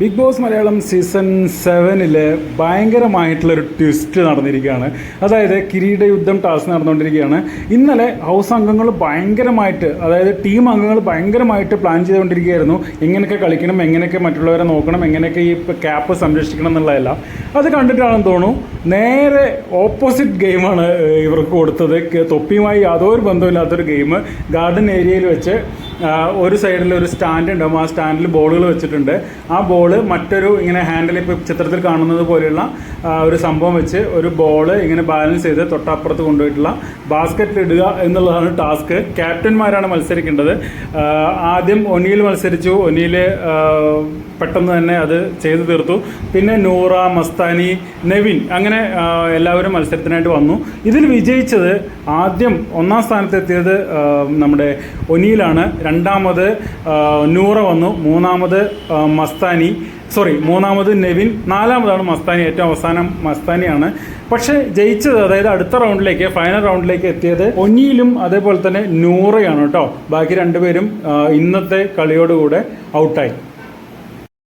Big boss Malayalam season സെവനിൽ ഭയങ്കരമായിട്ടുള്ളൊരു twist നടന്നിരിക്കുകയാണ്. അതായത് കിരീട യുദ്ധം ടാസ് നടന്നുകൊണ്ടിരിക്കുകയാണ്. ഇന്നലെ ഹൗസ് അംഗങ്ങൾ ഭയങ്കരമായിട്ട് അതായത് ടീം അംഗങ്ങൾ ഭയങ്കരമായിട്ട് പ്ലാൻ ചെയ്തുകൊണ്ടിരിക്കുകയായിരുന്നു. എങ്ങനെയൊക്കെ കളിക്കണം എങ്ങനെയൊക്കെ മറ്റുള്ളവരെ നോക്കണം എങ്ങനെയൊക്കെ ഈ ക്യാപ്പ് സംരക്ഷിക്കണം എന്നുള്ളതല്ല. അത് കണ്ടിട്ടാണെന്ന് തോന്നുന്നു നേരെ ഓപ്പോസിറ്റ് ഗെയിമാണ് ഇവർക്ക് കൊടുത്തത്. തൊപ്പിയുമായി യാതൊരു ബന്ധമില്ലാത്തൊരു ഗെയിം ഗാർഡൻ ഏരിയയിൽ വെച്ച് ഒരു സൈഡിൽ ഒരു സ്റ്റാൻഡ് ഉണ്ടാവും ആ സ്റ്റാൻഡിൽ ബോളുകൾ വെച്ചിട്ടുണ്ട്. ആ ബോൾ മറ്റൊരു ഇങ്ങനെ ഹാൻഡിൽ ഇപ്പോൾ ചിത്രത്തിൽ കാണുന്നത് പോലെയുള്ള ഒരു സംഭവം വെച്ച് ഒരു ബോൾ ഇങ്ങനെ ബാലൻസ് ചെയ്ത് തൊട്ടപ്പുറത്ത് കൊണ്ടുപോയിട്ടുള്ള ബാസ്ക്കറ്റിൽ ഇടുക എന്നുള്ളതാണ് ടാസ്ക് ക്യാപ്റ്റന്മാരാണ് മത്സരിക്കേണ്ടത്. ആദ്യം ഒനിയിൽ മത്സരിച്ചു. ഒനിയിൽ പെട്ടെന്ന് തന്നെ അത് ചെയ്തു തീർത്തു. പിന്നെ നൂറ മസ്താനി നെവിൻ അങ്ങനെ എല്ലാവരും മത്സരത്തിനായിട്ട് വന്നു. ഇതിൽ വിജയിച്ചത് ആദ്യം ഒന്നാം സ്ഥാനത്തെത്തിയത് നമ്മുടെ ഒനിയിലാണ്. രണ്ടാമത് നൂറ വന്നു. മൂന്നാമത് മസ്താനി സോറി മൂന്നാമത് നെവിൻ നാലാമതാണ് മസ്താനി. ഏറ്റവും അവസാനം മസ്താനിയാണ്. പക്ഷേ ജയിച്ചത് അതായത് അടുത്ത റൗണ്ടിലേക്ക് ഫൈനൽ റൗണ്ടിലേക്ക് എത്തിയത് ഒന്നിയിലും അതേപോലെ തന്നെ നൂറയാണ് കേട്ടോ. ബാക്കി രണ്ടുപേരും ഇന്നത്തെ കളിയോടുകൂടെ ഔട്ടായി.